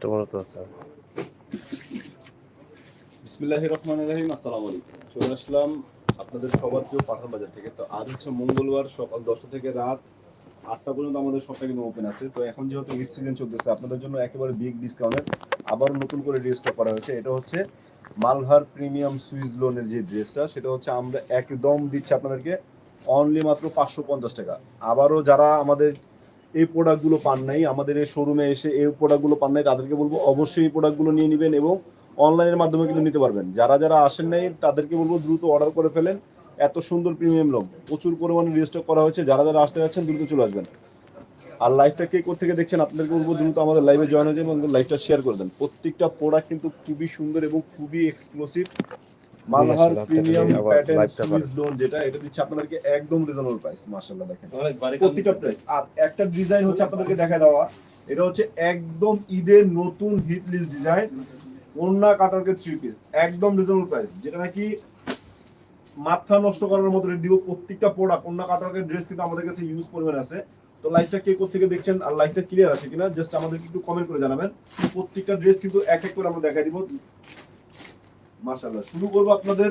Customer তো আছে। বিসমিল্লাহ রহমান রহিম আপনাদের সবার প্রিয় পাঠান বাজার থেকে। তো আজ হচ্ছে মঙ্গলবার, সকাল দশটা থেকে রাত আটটা পর্যন্ত আমাদের সবটা কিন্তু ওপেন আছে। তো এখন যেহেতু ঈদ সিজন চলতেছে, আপনাদের জন্য একেবারে বিগ ডিসকাউন্টের আবার নতুন করে ড্রেসটা করা হয়েছে। এটা হচ্ছে মালহার প্রিমিয়াম সুইস লোনের যে ড্রেসটা সেটা হচ্ছে আমরা একদম দিচ্ছি আপনাদেরকে অনলি মাত্র পাঁচশো পঞ্চাশ টাকা। আবারও যারা আমাদের এই প্রোডাক্টগুলো পান নাই। আমাদের এই শোরুমে এসে এই প্রোডাক্টগুলো পান নাই, তাদেরকে বলব অবশ্যই এই প্রোডাক্টগুলো নিয়ে নেবেন এবং অনলাইনের মাধ্যমে কিন্তু নিতে পারবেন। যারা যারা আসেন নাই, তাদেরকে বলব দ্রুত অর্ডার করে ফেলেন। এত সুন্দর প্রিমিয়াম লোক প্রচুর পরিমাণে রেজিস্টার করা হয়েছে। যারা যারা আসতে যাচ্ছেন, দ্রুত চলে আসবেন। আর লাইভটা কে থেকে দেখছেন, আপনাদেরকে বলব দ্রুত আমাদের লাইভে জয়েন হয়ে যাবেন এবং লাইভটা শেয়ার করে দেন। প্রত্যেকটা প্রোডাক্ট কিন্তু খুবই সুন্দর এবং খুবই exclusive Malhar premium pattern Swiss lawn যেটা এটা দিচ্ছে আপনাদেরকে একদম রিজনেবল প্রাইস মাশাআল্লাহ দেখেন। প্রতিটা প্রাইস আর একটা ডিজাইন হচ্ছে আপনাদেরকে দেখা দেওয়া এটা হচ্ছে একদম ঈদের নতুন হিট লিস্ট ডিজাইন ওন্না কাটারকে থ্রি পিস একদম রিজনেবল প্রাইস যেটা নাকি মাথা নষ্ট করার মতো রেট দিব প্রত্যেকটা প্রোডাক্ট ওন্না কাটারকে ড্রেস কিন্তু আমাদের কাছে ইউজ পরিমাণ আছে। তো লাইভটা কে থেকে দেখছেন আর লাইভটা ক্লিয়ার আছে কিনা জাস্ট আমাদেরকে একটু কমেন্ট করে জানাবেন। প্রত্যেকটা ড্রেস কিন্তু এক এক করে আমরা দেখাই দিব। মাশাআল্লাহ। শুরু করব আপনাদের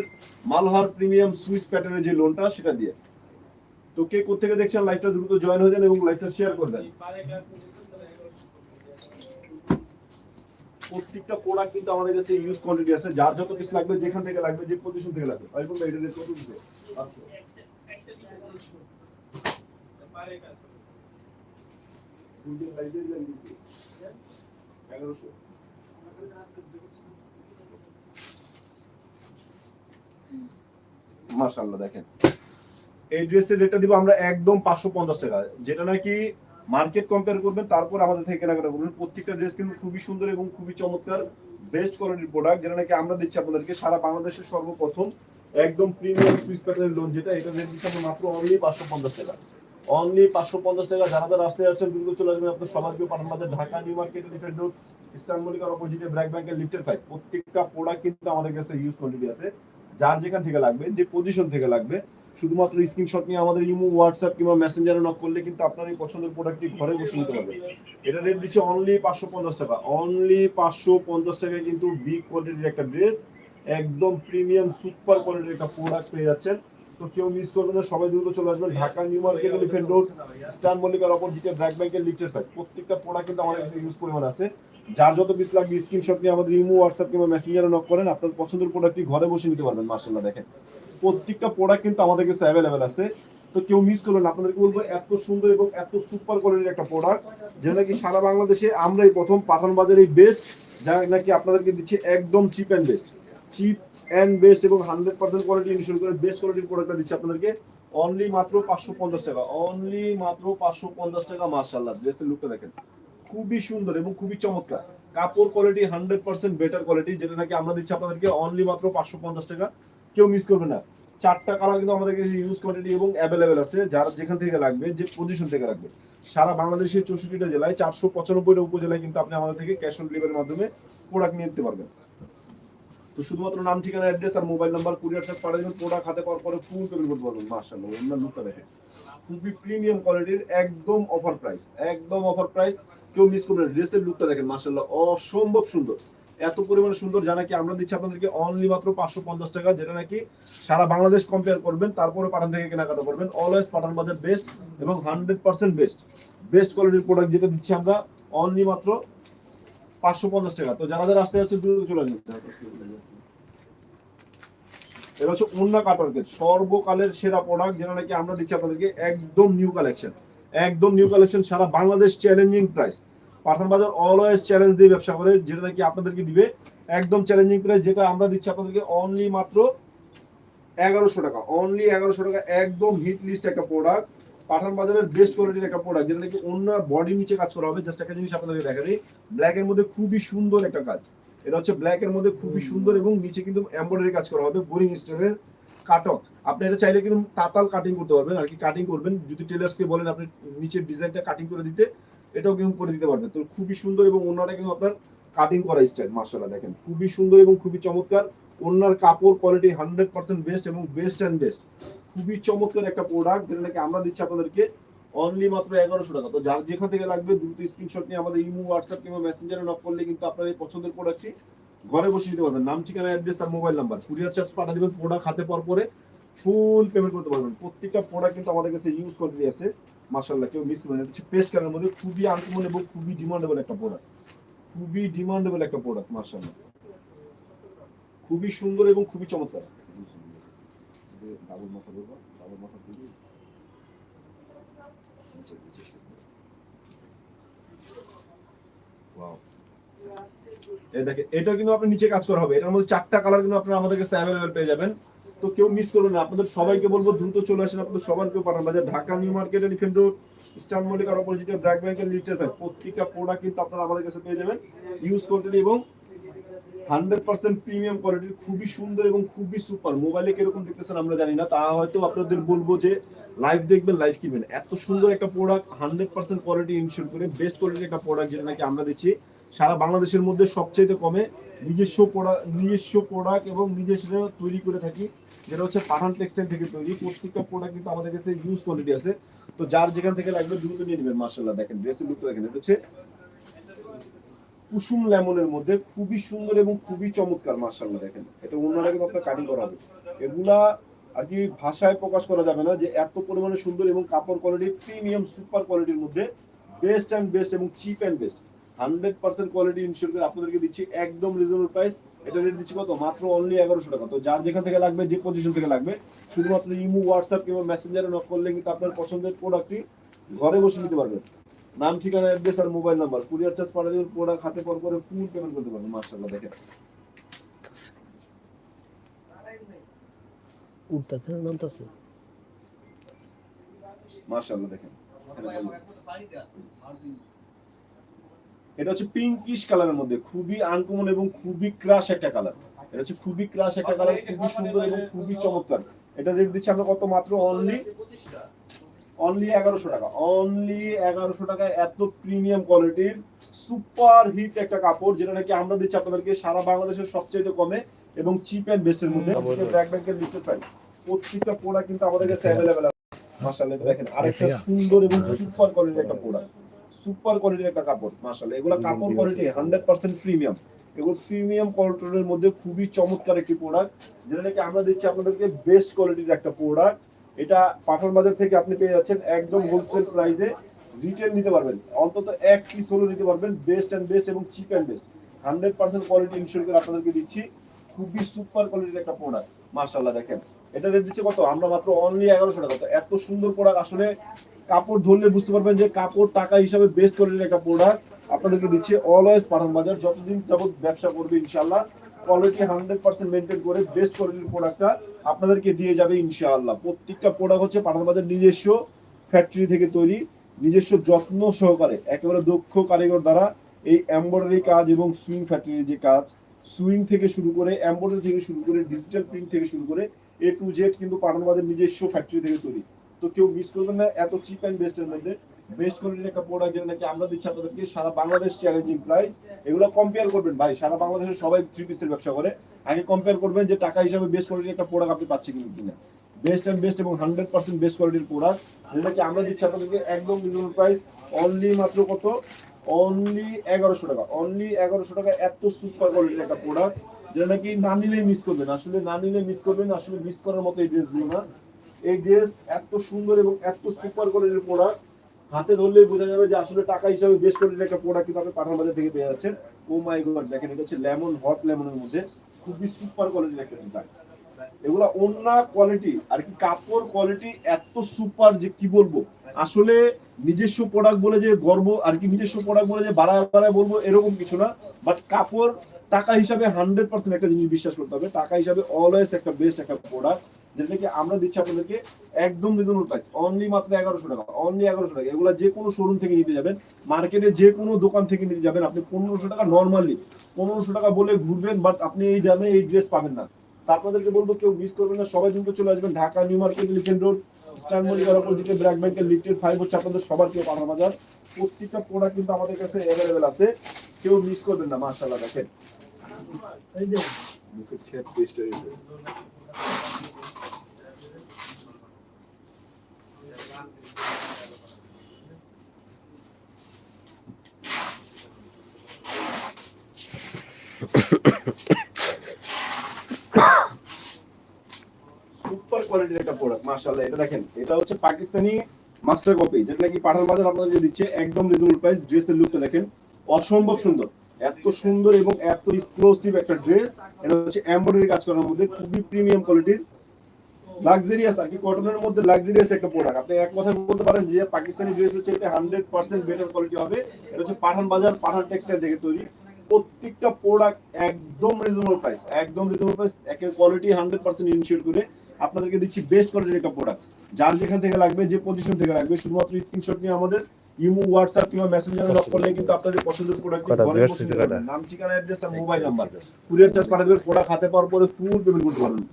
মালহার প্রিমিয়াম সুইস প্যাটার্নের যে লোনটা সেটা দিয়ে। তো কে থেকে দেখছেন লাইভটা দ্রুত জয়েন হয়ে যান এবং লাইভটা শেয়ার করে দেন। প্রত্যেকটা প্রোডাক্ট কিন্তু আমাদের কাছে ইউজ কোয়ান্টিটি আছে। যার যত পিস লাগবে, যেখান থেকে লাগবে, যে পজিশন থেকে লাগবে। আইফোন এটা কত দিতে? 1100 মাশাআল্লাহ, দেখেন। এই ড্রেসের রেটটা দিব আমরা একদম পাঁচশো পঞ্চাশ টাকা। যেটা নাকি মার্কেট কম্পেয়ার করবেন, তারপর আমাদের থেকে কেনাকাটা করবেন। প্রত্যেকটা ড্রেস কিন্তু খুবই সুন্দর এবং খুবই চমৎকার বেস্ট কোয়ালিটির প্রোডাক্ট যেটা নাকি আমরা দিচ্ছি আপনাদেরকে সারা বাংলাদেশের সর্বপ্রথম একদম প্রিমিয়াম সুইস প্যাটার্নের লোন যেটা এটা রেট দিচ্ছি আমরা মাত্র অনলি পাঁচশো পঞ্চাশ টাকা। অনলি পাঁচশো পঞ্চাশ টাকা। যারা যারা রাস্তায় আছেন দ্রুত চলে আসবেন আপনার সবার কেউ Pathan Bazar, Dhaka, New Market Elephant Road Eastern মল্লিকার অপোজিটে ব্র্যাক ব্যাংকের লিফটের ফাইভ প্রত্যেকটা প্রোডাক্ট কিন্তু আমাদের কাছে ইউজ কোয়ালিটি আছে। যার যেখান থেকে লাগবে, যে পজিশন থেকে লাগবে, শুধুমাত্র স্ক্রিনশট নিয়ে আমাদের ইমো হোয়াটসঅ্যাপ কিংবা মেসেঞ্জারে নক করলে কিন্তু আপনার এই পছন্দের প্রোডাক্টটি ঘরে বসে নিতে পারবে। এটা রেট দিচ্ছে অনলি পাঁচশো পঞ্চাশ টাকা। অনলি পাঁচশো পঞ্চাশ টাকায় কিন্তু বিগ কোয়ালিটির একটা ড্রেস একদম প্রিমিয়াম সুপার কোয়ালিটির একটা প্রোডাক্ট পেয়ে যাচ্ছেন। তো কেউ মিস করবেন না, সবাই দ্রুত চলে আসবেন। Dhaka New Market Elephant Road Star মল্লিকার অপর অপোজিটে ব্র্যাক ব্যাংকের লিফটের ফাইভ প্রত্যেকটা প্রোডাক্ট কিন্তু আমাদের কাছে ইউজ পরিমাণ আছে। যার যত পিস লাগবে স্ক্রিনশট নিয়ে আমাদের ইমো হোয়াটসঅ্যাপ কিংবা মেসেঞ্জারে নক করেন। আপনার পছন্দের প্রোডাক্টটি ঘরে বসে নিতে পারবেন মার্শাল্লাহ দেখেন। প্রত্যেকটা প্রোডাক্ট কিন্তু আমাদের কাছে অ্যাভেলেবেল আছে। তো কেউ মিস করবেন আপনাদেরকে বলব, এত সুন্দর এবং এত সুপার কোয়ালিটির একটা প্রোডাক্ট যেটা নাকি সারা বাংলাদেশে আমরাই প্রথম পাঠান বাজারে বেস্ট যা নাকি আপনাদেরকে দিচ্ছি একদম cheap and best cheap and best এবং হান্ড্রেড পার্সেন্ট কোয়ালিটি ইনশোর করে বেস্ট কোয়ালিটির প্রোডাক্টটা দিচ্ছি আপনাদেরকে অনলি মাত্র পাঁচশো পঞ্চাশ টাকা। অনলি মাত্র পাঁচশো পঞ্চাশ টাকা মার্শাল্লাহ ড্রেসের লুকটা দেখেন। খুবই সুন্দর এবং খুবই চমৎকার। কাপড় quality hundred percent better quality যেটা নাকি আমরা দিচ্ছি আপনাদেরকে অনলি মাত্র পাঁচশো পঞ্চাশ টাকা। কেউ মিস করবে না। চারটা কালার কিন্তু আমাদের কাছে ইউজ কোয়ান্টিটি এবং অ্যাভেলেবেল আছে। যার যেখান থেকে লাগবে, যে পজিশন থেকে লাগবে। সারা বাংলাদেশের চৌষট্টিটা জেলায় চারশো পঁচানব্বইটা উপজেলায় কিন্তু আপনি আমাদের থেকে ক্যাশ অন ডেলিভারির মাধ্যমে প্রোডাক্ট নিয়ে নিতে পারবেন। তো শুধুমাত্র নাম, ঠিকানা অ্যাড্রেস আর মোবাইল নাম্বার কুরিয়ার চার্জ পাঠিয়ে দেবেন। প্রোডাক্ট হাতে পাওয়ার পরে ফুল পেমেন্ট করতে পারবেন। দেখেন। খুবই প্রিমিয়াম কোয়ালিটির একদম অফার প্রাইস একদম অফার প্রাইস কেউ মিস করবেন ড্রেসের লুকটা দেখেন মার্শাল্লাহ অসম্ভব সুন্দর। এত পরিমাণে সুন্দর, যা নাকি আমরা দিচ্ছি আপনাদেরকে অনলি মাত্র পাঁচশো পঞ্চাশ টাকা, যেটা নাকি সারা বাংলাদেশ কম্পেয়ার করবেন, তারপরে পাঠান থেকে কেনাকাটা করবেন। অলওয়েজ পাঠান বাজার বেস্ট এবং হান্ড্রেড পার্সেন্ট বেস্ট বেস্ট কোয়ালিটির প্রোডাক্ট যেটা দিচ্ছি আমরা অনলি মাত্র পাঁচশো পঞ্চাশ টাকা। তো যারা যারা আসতে যাচ্ছে দ্রুত চলে আসবেন। এটা হচ্ছে উন্না কাটওয়ার্কের সর্বকালের সেরা প্রোডাক্ট যেটা নাকি আমরা দিচ্ছি আপনাদেরকে, একদম নিউ কালেকশন একদম নিউ কালেকশন সারা Bangladesh challenging price Pathan Bazar always challenge দিয়ে ব্যবসা করে যেটা নাকি আপনাদেরকে দিবে। একদম চ্যালেঞ্জিং প্রাইস যেটা আমরা দিচ্ছি আপনাদেরকে অনলি মাত্র এগারোশো টাকা। অনলি এগারোশো টাকা একদম হিট লিস্ট একটা প্রোডাক্ট পাঠান বাজারের বেস্ট কোয়ালিটির একটা প্রোডাক্ট যেটা নাকি অন্য বডি নিচে কাজ করা হবে। জাস্ট একটা জিনিস আপনাদেরকে দেখা দিই ব্ল্যাক এর মধ্যে খুবই সুন্দর একটা কাজ। এটা হচ্ছে ব্ল্যাক এর মধ্যে খুবই সুন্দর এবং নিচে কিন্তু এমব্রয়ডারি কাজ করা হবে বোরিং স্টাইলের কাটক, আপনি এটা চাইলে কিন্তু তাতাল কাটিং করতে পারবেন, আর কি কাটিং করবেন। যদি টেলার্সকে বলেন আপনি নিচের ডিজাইনটা কাটিং করে দিতে, এটাও কিন্তু করে দিতে পারবেন। তো খুবই সুন্দর এবং অন্যটা কিন্তু আপনার কাটিং করা স্টাইল মার্শাল্লাহ দেখেন। খুবই সুন্দর এবং খুবই চমৎকার। অন্যার কাপড় কোয়ালিটি হান্ড্রেড পার্সেন্ট বেস্ট এবং বেস্ট অ্যান্ড বেস্ট খুবই চমৎকার একটা প্রোডাক্ট যেটা নাকি আমরা দিচ্ছি আপনাদেরকে অনলি মাত্র এগারোশো টাকা। তো যার যেখান থেকে লাগবে, দ্রুত স্ক্রিনশট নিয়ে আমাদের ইমো হোয়াটসঅ্যাপ কিংবা মেসেঞ্জারে নক করলে কিন্তু আপনার এই পছন্দের প্রোডাক্টটি ঘরে বসে নিতে পারবেন। নাম, ঠিকানা অ্যাড্রেস আর মোবাইল নাম্বার কুরিয়ার চার্জ পাঠা দিবেন প্রোডাক্ট হাতে পর পরে ফুল পেমেন্ট করতে পারবেন। প্রত্যেকটা প্রোডাক্ট কিন্তু আমাদের কাছে ইউজ কোয়ান্টিটি আছে। মাশাআল্লাহ, কেউ মিস হচ্ছে পেস্ট কালারের মধ্যে খুবই আনকমন এবং খুবই ডিমান্ডেবল একটা প্রোডাক্ট খুবই ডিমান্ডেবল একটা প্রোডাক্ট মাশাআল্লাহ। খুবই সুন্দর এবং খুবই চমৎকার। ডাবল দেখেন এটা কিন্তু আপনি নিচে কাজ করা হবে। এটার মধ্যে চারটা কালার কিন্তু আপনারা আমাদের কাছে অ্যাভেলেবেল পেয়ে যাবেন। তো কেউ মিস না। আপনাদের সবাইকে বলব, দ্রুত চলে আসেন আপনাদের সবার কেউ Pathan Bazar Dhaka New Market Star আর অপোজিটে ব্র্যাক লিটার ফাইভ প্রত্যেকটা প্রোডাক্ট কিন্তু আপনারা আমাদের কাছে পেয়ে যাবেন। ইউজ কোয়ান্টিটি এবং হান্ড্রেড পার্সেন্ট প্রিমিয়াম কোয়ালিটির খুবই সুন্দর এবং খুবই সুপার মোবাইলে কীরকম দেখতেছেন আমরা জানি না। তা হয়তো আপনাদের বলব যে লাইভ দেখবেন লাইভ কিনবেন। এত সুন্দর একটা product hundred percent quality ensure করে বেস্ট কোয়ালিটির একটা প্রোডাক্ট যেটা নাকি আমরা দিচ্ছি। সারা বাংলাদেশের মধ্যে সবচেয়ে কমে নিজস্ব নিজস্ব প্রোডাক্ট এবং নিজস্ব তৈরি করে থাকি, যেটা হচ্ছে পাঠান টেক্সটাইল থেকে তৈরি। প্রত্যেকটা প্রোডাক্ট কিন্তু আমাদের কাছে ইউজ কোয়ালিটি আছে। তো যার যেখান থেকে লাগবে দ্রুত নিয়ে নেবেন মার্শাল্লাহ দেখেন ড্রেসের লুক দেখেন, এটা হচ্ছে কুসুম লেমনের মধ্যে খুবই সুন্দর এবং খুবই চমৎকার মার্শাল্লাহ দেখেন, এটা অন্যরা কিন্তু আপনার কাটিং করা হবে এগুলা আর কি ভাষায় প্রকাশ করা যাবে না যে এত পরিমাণে সুন্দর এবং কাপড় কোয়ালিটি প্রিমিয়াম সুপার কোয়ালিটির মধ্যে বেস্ট অ্যান্ড বেস্ট এবং cheap and best hundred percent quality ensure করে আপনাদেরকে দিচ্ছি একদম রিজনেবল প্রাইস এটা রেট দিচ্ছি কত? মাত্র অনলি এগারোশো টাকা। তো যার যেখান থেকে লাগবে যে পজিশন থেকে লাগবে শুধুমাত্র ইমো হোয়াটসঅ্যাপ কিংবা মেসেঞ্জারে নক করলে কিন্তু আপনার পছন্দের প্রোডাক্টটি ঘরে বসে নিতে পারবেন। নাম ঠিকানা অ্যাড্রেস আর মোবাইল নাম্বার কুরিয়ার চার্জ পাঠিয়ে দেবেন প্রোডাক্ট হাতে পর করে ফুল পেমেন্ট করতে পারবেন। মার্শাল্লাহ দেখেন। উঠতেছে নামতেছে? মার্শাল্লাহ দেখেন। এটা হচ্ছে পিঙ্কিশ কালারের মধ্যে। খুবই আনকমন এবং খুবই ক্রাশ একটা কালার এটা হচ্ছে খুবই ক্রাশ একটা কালার খুবই সুন্দর এবং খুবই চমৎকার। এটা রেট দিচ্ছি আমরা কত মাত্র? অনলি অনলি এগারোশো টাকা। অনলি এগারোশো টাকায় এত প্রিমিয়াম কোয়ালিটির সুপার হিট একটা কাপড় যেটা নাকি আমরা দিচ্ছি আপনাদেরকে সারা বাংলাদেশের সবচেয়ে কমে এবং চিপ অ্যান্ড বেস্টের মধ্যে। ব্র্যাক ব্যাংকের লিস্টেড প্রাইস প্রত্যেকটা প্রোডাক্ট কিন্তু আমাদের কাছে অ্যাভেলেবেল আছে। মাশাআল্লাহ এটা দেখেন। আরেকটা সুন্দর এবং সুপার কোয়ালিটির একটা প্রোডাক্ট সুপার কোয়ালিটির একটা কাপড় মাশাআল্লাহ। এগুলো কাপড় কোয়ালিটি হান্ড্রেড পার্সেন্ট প্রিমিয়াম এগুলো প্রিমিয়াম কোয়ালিটির মধ্যে খুবই চমৎকার একটি প্রোডাক্ট যেটা নাকি আমরা দিচ্ছি আপনাদেরকে বেস্ট কোয়ালিটির একটা প্রোডাক্ট এটা পাঠান বাজার থেকে আপনি পেয়ে যাচ্ছেন একদম হোলসেল প্রাইসে রিটেল নিতে পারবেন অন্তত এক পিস হলো নিতে পারবেন বেস্ট অ্যান্ড বেস্ট এবং cheap and best hundred percent quality ensure করে আপনাদেরকে দিচ্ছি খুবই সুপার কোয়ালিটির একটা প্রোডাক্ট মার্শাল্লাহ দেখেন। এটা রেট দিচ্ছে কত? আমরা মাত্র অনলি এগারোশো টাকা। তো এত সুন্দর প্রোডাক্ট আসলে কাপড় ধরলে বুঝতে পারবেন যে কাপড় টাকা হিসাবে বেস্ট কোয়ালিটির একটা প্রোডাক্ট আপনাদেরকে দিচ্ছি অলওয়েজ পাঠান বাজার। যতদিন যাবত ব্যবসা করবে ইনশাল্লাহ কোয়ালিটি হান্ড্রেড পার্সেন্ট মেনটেন করে বেস্ট কোয়ালিটির প্রোডাক্টটা আপনাদেরকে দিয়ে যাবে ইনশাআল্লাহ। প্রত্যেকটা প্রোডাক্ট হচ্ছে পাঠান বাজার নিজস্ব ফ্যাক্টরি থেকে তৈরি, নিজস্ব যত্ন সহকারে, একেবারে দক্ষ কারিগর দ্বারা এই এমব্রয়ডারি কাজ এবং সুইং ফ্যাক্টরির যে কাজ সুইং থেকে শুরু করে এমব্রয়ডারি থেকে শুরু করে ডিজিটাল প্রিন্ট থেকে শুরু করে এ টু জেড কিন্তু পাঠান বাজার নিজস্ব ফ্যাক্টরি থেকে তৈরি। তো কেউ মিস করবেন না, এত চিপ অ্যান্ড বেস্টের মধ্যে। বেস্ট কোয়ালিটির একটা প্রোডাক্ট যেটা নাকি আমরা দিচ্ছি আপনাদেরকে, সারা বাংলাদেশ চ্যালেঞ্জিং প্রাইস এগুলো কম্পেয়ার করবেন, ভাই, সারা বাংলাদেশের সবাই থ্রি পিসের ব্যবসা করে। আগে কম্পেয়ার করবেন যে টাকা হিসাবে বেস্ট কোয়ালিটির একটা প্রোডাক্ট আপনি পাচ্ছেন কিন্তু কিনা। বেস্ট অ্যান্ড বেস্ট এবং হান্ড্রেড পার্সেন্ট বেস্ট কোয়ালিটির প্রোডাক্ট যেটা কি আমরা দিচ্ছি আপনাদেরকে একদম রিজনেবল প্রাইস অনলি মাত্র কত? অনলি এগারোশো টাকা অনলি এগারোশো টাকা, এত সুপার কোয়ালিটির একটা প্রোডাক্ট যেটা নাকি না নিলেই মিস করবেন, আসলে না নিলে মিস করবেন, আসলে মিস করার মতো এই ড্রেসগুলো না। এই ড্রেস এত সুন্দর এবং এত সুপার কোয়ালিটির প্রোডাক্ট হাতে ধরলেই বোঝা যাবে যে আসলে টাকা হিসাবে বেশ কোয়ালিটির একটা প্রোডাক্ট কিন্তু আপনি পাঠান বাজার থেকে পেয়ে যাচ্ছেন। ও মাই গড দেখেন এটা হচ্ছে লেমন হট লেমনের মধ্যে খুবই সুপার কোয়ালিটির একটা ডিজাইন এগুলা অন্য কোয়ালিটি আর কি কাপড় কোয়ালিটি এত সুপার যে কি বলব? আসলে নিজস্ব প্রোডাক্ট বলে যে গর্ব আর কি নিজস্ব প্রোডাক্ট বলে যে বাড়ায় বাড়ায় বলব এরকম কিছু না। বাট কাপড় টাকা হিসাবে হান্ড্রেড পার্সেন্ট একটা জিনিস বিশ্বাস করতে হবে। টাকা হিসাবে অলওয়েজ একটা বেস্ট একটা প্রোডাক্ট যেটা কি আমরা দিচ্ছি আপনাদেরকে একদম রিজনেবল প্রাইস অনলি মাত্র এগারোশো টাকা অনলি এগারোশো টাকা। এগুলো যে কোনো শোরুম থেকে নিতে যাবেন মার্কেটে যে কোনো দোকান থেকে নিতে যাবেন। আপনি পনেরোশো টাকা নর্মালি পনেরোশো টাকা বলে ঘুরবেন বাট আপনি এই দামে এই ড্রেস পাবেন না। আপনাদেরকে বলব কেউ মিস করবেন না। সবাই কিন্তু চলে আসবেন Dhaka New Market Elephant Road Star মলিকার অপোজিটে ব্র্যাক ব্যাংকের লিফটেড ফাইভ হচ্ছে আপনাদের সবার কেউ পাঠানো বাজার। প্রত্যেকটা প্রোডাক্ট কিন্তু আমাদের কাছে অ্যাভেলেবেল আছে। কেউ মিস করবেন না মার্শাল্লাহ দেখেন। এই যে মুখের ছেদ পেস্ট হয়েছে সুপার কোয়ালিটির একটা প্রোডাক্ট এটা দেখেন, এটা হচ্ছে পাকিস্তানি মাস্টার কপি যেটা নাকি পাঠান বাজার আপনাদের দিচ্ছে, একদম রিজনেবল প্রাইস ড্রেসের লুকটা দেখেন। অসম্ভব সুন্দর, এত সুন্দর এবং এত এক্সক্লুসিভ একটা ড্রেস এটা হচ্ছে এমব্রয়ডারি কাজ করার মধ্যে, খুবই প্রিমিয়াম কোয়ালিটির লাক্সারিয়াস আর কি কটনের মধ্যে লাক্সারিয়াস একটা প্রোডাক্ট আপনি এক কথা বলতে পারেন যে পাকিস্তানি ড্রেসের চাইতে হান্ড্রেড পার্সেন্ট বেটার কোয়ালিটি হবে। এটা হচ্ছে পাঠান বাজার, পাঠান টেক্সটাইল থেকে তৈরি। প্রত্যেকটা প্রোডাক্ট একদম রিজনেবল প্রাইস একদম রিজনেবল প্রাইস একের কোয়ালিটি হান্ড্রেড পার্সেন্ট ইনশিওর করে আপনাদেরকে দিচ্ছি বেস্ট কোয়ালিটির একটা প্রোডাক্ট যার যেখান থেকে লাগবে যে পজিশন থেকে লাগবে শুধুমাত্র স্ক্রিনশট নিয়ে আমাদের ইমো হোয়াটসঅ্যাপ কিংবা মেসেঞ্জারে লক করলে কিন্তু আপনাদের পছন্দের প্রোডাক্ট। নাম ঠিকানা অ্যাড্রেস আর মোবাইল নাম্বার কুরিয়ার চার্জ পাঠাবে প্রোডাক্ট হাতে পাওয়ার পরে ফুল পেমেন্ট করতে পারবেন।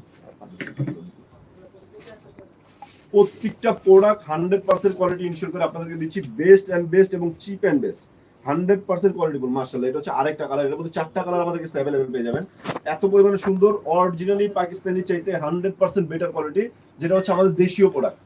প্রত্যেকটা product hundred percent quality ensure করে আপনাদেরকে দিচ্ছি বেস্ট অ্যান্ড বেস্ট এবং cheap and best hundred percent quality মার্শাল্লাহ এটা হচ্ছে আরেকটা কালারের মধ্যে চারটা কালার আমাদের কাছে অ্যাভেলেবেল পেয়ে যাবেন। এত পরিমাণে সুন্দর অরিজিনালি পাকিস্তানি চাইতে হান্ড্রেড পার্সেন্ট বেটার কোয়ালিটি যেটা হচ্ছে আমাদের দেশীয় প্রোডাক্ট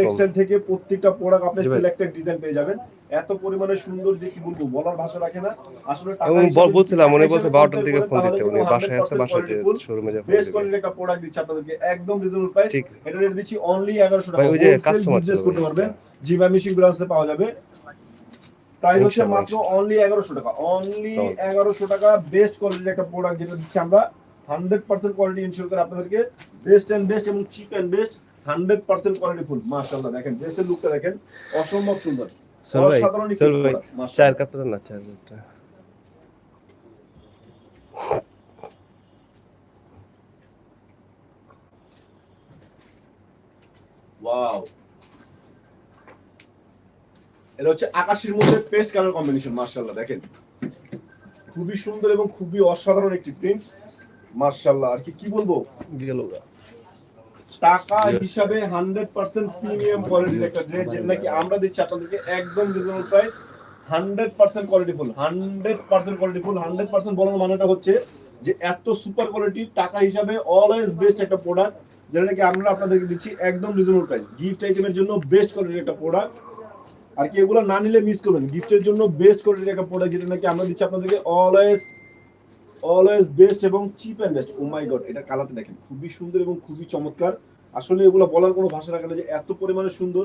টেক্সটাইল থেকে প্রত্যেকটা প্রোডাক্ট আপনি সিলেক্টেড ডিজাইন পেয়ে যাবেন। এত পরিমাণে সুন্দর যে কি বলব বলার ভাষা রাখে না। আসলে টাকা বলছিলাম উনি বলছে হিসেবে বারোটার compare দিকে ফোন দিতে উনি বাসায় আছে বাসায় যে শোরুমে যা ফোন বেস্ট কোয়ালিটির একটা প্রোডাক্ট দিচ্ছি আপনাদেরকে একদম রিজনেবল প্রাইস এটা রেট দিচ্ছি অনলি 1100 টাকা। ভাই, ওই যে customer বিজনেস করতে পারবেন। জিবা মিশিং ব্রাঞ্চে পাওয়া যাবে। প্রাইস হচ্ছে মাত্র অনলি 1100 টাকা। অনলি তাহলে। 1100 টাকা বেস্ট কোয়ালিটির একটা প্রোডাক্ট যেটা দিচ্ছি আমরা। 100% কোয়ালিটি ইনশিওর করে আপনাদেরকে বেস্ট এন্ড বেস্ট এবং cheap and best 100% quality full মাশাআল্লাহ দেখেন ড্রেসের লুকটা দেখেন অসম্ভব সুন্দর। অসাধারণ। চার কাপ না চার কাপটা। ওয়াও এটা হচ্ছে আকাশের মধ্যে পেস্ট কালার কম্বিনেশন মার্শাল্লাহ দেখেন। খুবই সুন্দর এবং খুবই অসাধারণ একটি প্রিন্ট মার্শাল্লাহ আর কি কি বলব? গেল টাকা হিসাবে হান্ড্রেড পার্সেন্ট প্রিমিয়াম কোয়ালিটির একটা ড্রেস যেটা নাকি আমরা দিচ্ছি আপনাদেরকে একদম reasonable price hundred percent quality full hundred percent quality full hundred percent বলার মানেটা হচ্ছে যে এত সুপার কোয়ালিটি টাকা হিসাবে অলওয়েজ বেস্ট একটা প্রোডাক্ট যেটা নাকি আমরা আপনাদেরকে দিচ্ছি একদম রিজনেবল প্রাইস গিফট আইটেমের জন্য বেস্ট কোয়ালিটির একটা প্রোডাক্ট আর কি এগুলো না নিলে মিস করবেন। গিফটের জন্য বেস্ট কোয়ালিটির একটা প্রোডাক্ট যেটা নাকি আমরা দিচ্ছি আপনাদেরকে অলওয়েজ অলওয়েজ বেস্ট এবং cheap and best oh my God এটা কালারটা দেখেন, খুবই সুন্দর এবং খুবই চমৎকার। আসলে এগুলো বলার কোনো ভাষা রাখে না যে এত পরিমাণে সুন্দর।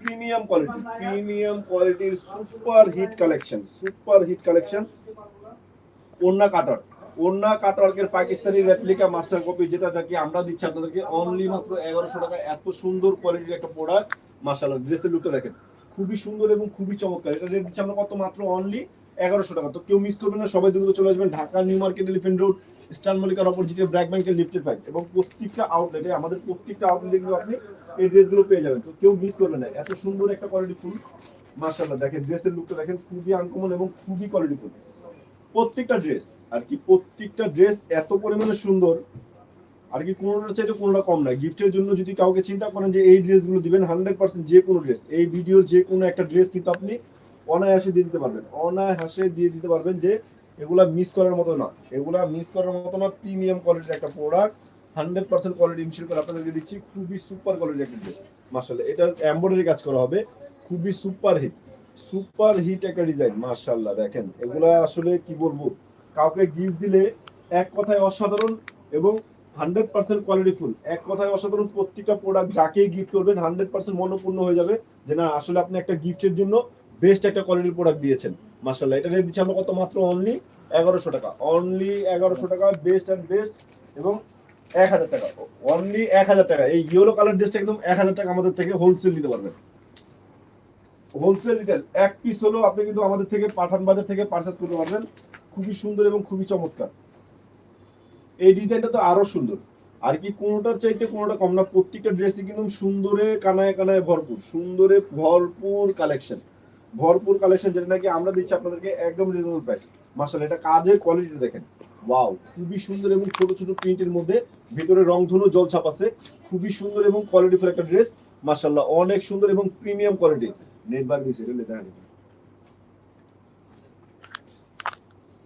প্রিমিয়াম কোয়ালিটি প্রিমিয়াম কোয়ালিটির super hit collection super hit collection ওন্না কাটার ওন্না কাটারকের পাকিস্তানি রেপ্লিকা মাস্টার কপি যেটা নাকি আমরা দিচ্ছি আপনাদেরকে অনলি মাত্র এগারোশো টাকা এত সুন্দর কোয়ালিটির একটা প্রোডাক্ট মাসাল্লাহ ড্রেসের লুকটা দেখেন। খুবই সুন্দর এবং খুবই চমৎকার। এটা রেট দিচ্ছি আমরা কত মাত্র অনলি এগারোশো টাকা। তো কেউ মিস করবেন না, সবাই দ্রুত চলে আসবেন Dhaka New Market Elephant Road স্টান মল্লিকার অপোজিটে ব্র্যাক ব্যাংকের লিফটেড পাইপ এবং প্রত্যেকটা আউটলেটে আমাদের প্রত্যেকটা আউটলেটে কিন্তু আপনি এই ড্রেসগুলো পেয়ে যাবেন। তো কেউ মিস করবেন না। এত সুন্দর একটা কোয়ালিটি ফুল। মার্শাল্লাহ দেখেন ড্রেসের লুকটা দেখেন, খুবই আনকমন এবং খুবই কোয়ালিটি ফুল। প্রত্যেকটা ড্রেস আর কি প্রত্যেকটা ড্রেস এত পরিমাণে সুন্দর। আর কি কোনোটার চাইতে কোনোটা কম না গিফটের জন্য যদি কাউকে চিন্তা করেন যে এই ড্রেসগুলো দিবেন হান্ড্রেড পার্সেন্ট যে কোনো ড্রেস এই ভিডিওর যে কোনো একটা ড্রেস কিন্তু আপনি অনায়াসে দিয়ে দিতে পারবেন। অনায়াসে দিয়ে দিতে পারবেন যে এগুলা মিস করার মতো না। এগুলা মিস করার মতো না প্রিমিয়াম কোয়ালিটির একটা product hundred percent quality ensure করে আপনাদেরকে দিচ্ছি। খুবই সুপার কোয়ালিটির একটা ড্রেস মার্শাল্লাহ এটার এমব্রয়ডারি কাজ করা হবে। খুবই সুপার হিট সুপার হিট একটা ডিজাইন মার্শাল্লাহ দেখেন, এগুলা আসলে কি বলব? কাউকে গিফট দিলে এক কথায় অসাধারণ এবং হান্ড্রেড পার্সেন্ট কোয়ালিটি ফুল এক কথায় অসাধারণ প্রত্যেকটা প্রোডাক্ট যাকেই গিফট করবেন, হান্ড্রেড পার্সেন্ট মনোপূর্ণ হয়ে যাবে যে না, আসলে আপনি একটা গিফটের জন্য বেস্ট একটা কোয়ালিটির প্রোডাক্ট দিয়েছেন। মার্শাল্লাহ এটা রেট দিচ্ছি আমরা কত মাত্র? অনলি এগারোশো টাকা। অনলি এগারোশো টাকা বেস্ট অ্যান্ড বেস্ট এবং এক হাজার টাকা। অনলি এক হাজার টাকা। এই ইয়েলো কালার ড্রেসটা একদম এক হাজার টাকা আমাদের থেকে হোলসেল নিতে পারবেন। হোলসেল রিটেল এক পিস হলেও আপনি কিন্তু আমাদের থেকে পাঠান বাজার থেকে পারচেস করতে পারবেন। খুবই সুন্দর এবং খুবই চমৎকার। এই ডিজাইনটা তো আরও সুন্দর। আর কি কোনোটার চাইতে কোনোটা কম না, প্রত্যেকটা ড্রেসই কিন্তু সুন্দরে কানায় কানায় ভরপুর, সুন্দরে ভরপুর কালেকশন ভরপুর কালেকশন যেটা নাকি আমরা দিচ্ছি আপনাদেরকে একদম রিজনেবল প্রাইস মার্শাল এটা কাজের কোয়ালিটি দেখেন। ওয়াও খুবই সুন্দর এবং ছোট ছোট প্রিন্টের মধ্যে ভিতরে রংধনু জল ছাপাছে খুবই সুন্দর এবং কোয়ালিটি কোয়ালিটিফুল একটা ড্রেস মার্শাল্লাহ অনেক সুন্দর এবং প্রিমিয়াম কোয়ালিটি নেট বার দিছে, এটা দেখা যাবে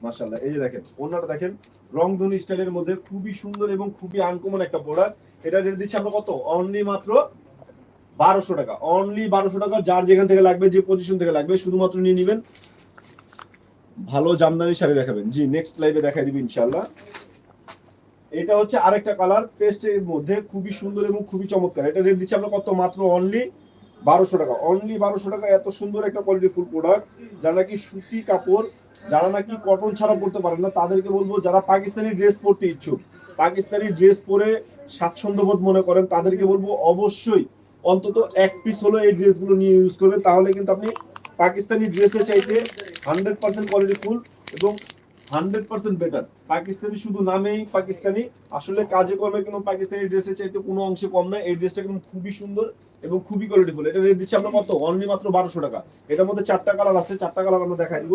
মার্শাল্লাহ এই যে দেখেন ওনাটা দেখেন। রংধনু স্টাইলের মধ্যে খুবই সুন্দর এবং খুবই আনকমন একটা প্রোডাক্ট এটা রেট দিচ্ছি আমরা কত? অনলি মাত্র বারোশো টাকা। অনলি বারোশো টাকা যার যেখান থেকে লাগবে, যে পজিশন থেকে লাগবে, শুধুমাত্র নিয়ে নেবেন। ভালো জামদানি শাড়ি দেখাবেন। জি নেক্সট লাইভে দেখাই দিবি ইনশাল্লাহ এটা হচ্ছে আরেকটা কালার পেস্টের মধ্যে খুবই সুন্দর এবং খুবই চমৎকার। এটা রেট দিচ্ছি আমরা কত? মাত্র অনলি বারোশো টাকা। অনলি বারোশো টাকা, এত সুন্দর একটা কোয়ালিটি ফুল প্রোডাক্ট যারা নাকি সুতি কাপড় যারা নাকি কটন ছাড়া পড়তে পারেন না, তাদেরকে বলব, যারা পাকিস্তানি ড্রেস পরতে ইচ্ছুক, পাকিস্তানি ড্রেস পরে স্বাচ্ছন্দ্যবোধ মনে করেন, তাদেরকে বলব অবশ্যই অন্তত এক পিস হলো এই ড্রেসগুলো নিয়ে ইউজ করবেন। তাহলে কিন্তু আপনি পাকিস্তানি ড্রেসের চাইতে হান্ড্রেড পার্সেন্ট কোয়ালিটি ফুল এবং হান্ড্রেড পার্সেন্ট বেটার পাকিস্তানি শুধু নামেই পাকিস্তানি, আসলে কাজে কর্মে কোনো পাকিস্তানি ড্রেসের চাইতে কোনো অংশে কম নয় এই ড্রেসটা কিন্তু খুবই সুন্দর এবং খুবই কোয়ালিটিফুল এটা রেট দিচ্ছি আমরা কত? অনলি মাত্র বারোশো টাকা। এটার মধ্যে চারটা কালার আছে, চারটা কালার আমরা দেখাই দিব।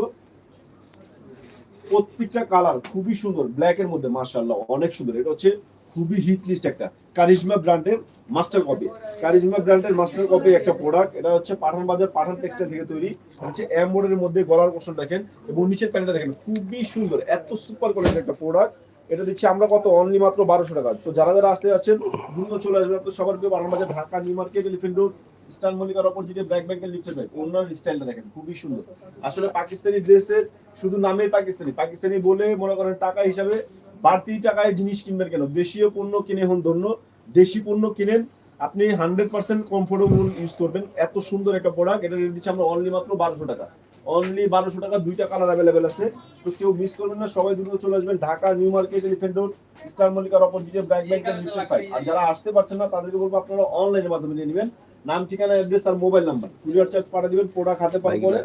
প্রত্যেকটা কালার খুবই সুন্দর ব্ল্যাক এর মধ্যে মার্শাল্লাহ অনেক সুন্দর। এটা হচ্ছে খুবই হিট লিস্ট একটা কারিজমা ব্র্যান্ডের মাস্টার কপি কারিজমা ব্র্যান্ডের মাস্টার কপি একটা প্রোডাক্ট এটা হচ্ছে পাঠান বাজার পাঠান টেক্সটাইল থেকে তৈরি। হচ্ছে এমবোর্ডের মধ্যে গলার পোর্শন দেখেন এবং নিচের প্যান্টটা দেখেন, খুবই সুন্দর, এত সুপার কোয়ালিটির একটা প্রোডাক্ট এটা দিচ্ছি আমরা কত? অনলি মাত্র বারোশো টাকা। তো যারা যারা আসতে যাচ্ছেন, দ্রুত চলে আপনার সবার কেউ Pathan Bazar Dhaka New Market Elephant Road স্টান মল্লিকার অপোজিটে ব্যাক ব্যাংকের লিফটের ব্যাগ ওনার স্টাইলটা দেখেন, খুবই সুন্দর। আসলে পাকিস্তানি ড্রেসের শুধু নামেই পাকিস্তানি পাকিস্তানি বলে মনে করেন টাকা হিসাবে বাড়তি টাকায় জিনিস কিনবেন কেন? দেশীয় পণ্য কিনে হন ধন্য, দেশি পণ্য কিনেন, আপনি হান্ড্রেড পার্সেন্ট কমফোর্টেবল ইউজ করবেন। এত সুন্দর একটা প্রোডাক্ট এটা রেট দিচ্ছি আমরা অনলি মাত্র বারোশো টাকা। অনলি বারোশো টাকা দুইটা কালার অ্যাভেলেবেল আছে। তো কেউ মিস করবেন না, সবাই দ্রুত চলে আসবেন Dhaka, New Market Elephant Road Star মল্লিকার অপোজিটে ব্যাক ব্যাংকের লিফটের ফাইভ আর যারা আসতে পারছেন না, তাদেরকে বলব আপনারা অনলাইনের মাধ্যমে নিয়ে নেবেন। নাম ঠিকানা অ্যাড্রেস আর মোবাইল নাম্বার কুরিয়ার চার্জ পাঠিয়ে দিবেন প্রোডাক্ট হাতে পাওয়ার পরে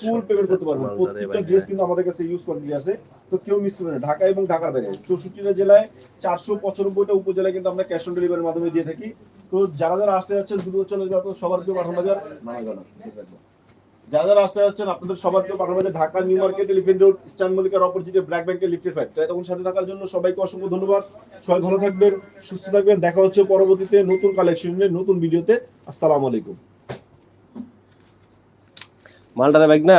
ফুল পেমেন্ট করতে পারবেন। প্রত্যেকটা ড্রেস কিন্তু আমাদের কাছে ইউজ কোয়ান্টিটি আছে তো কেউ মিস করবে না। ঢাকা এবং ঢাকার বাইরে। চৌষট্টিটা জেলায় চারশো পঁচানব্বইটা উপজেলায় কিন্তু আমরা ক্যাশ অন ডেলিভারির মাধ্যমে দিয়ে থাকি। তো যারা যারা আসতে যাচ্ছেন দূর চলে যাবেন সবার কেউ পাঠানো যাওয়ার না না যারা আসতে যাচ্ছেন আপনাদের সবার জন্য পাঠানো Dhaka New Market Elephant Road, Eastern মল্লিকার অপোজিটে ব্ল্যাক ব্যাংকের লিফটের ফাইভ তাই তখন সাথে থাকার জন্য সবাইকে অসংখ্য ধন্যবাদ। সবাই ভালো থাকবেন, সুস্থ থাকবেন। দেখা হচ্ছে পরবর্তীতে নতুন কালেকশন নিয়ে, নতুন ভিডিওতে আসসালামু আলাইকুম। মালটারে ব্যাগ না?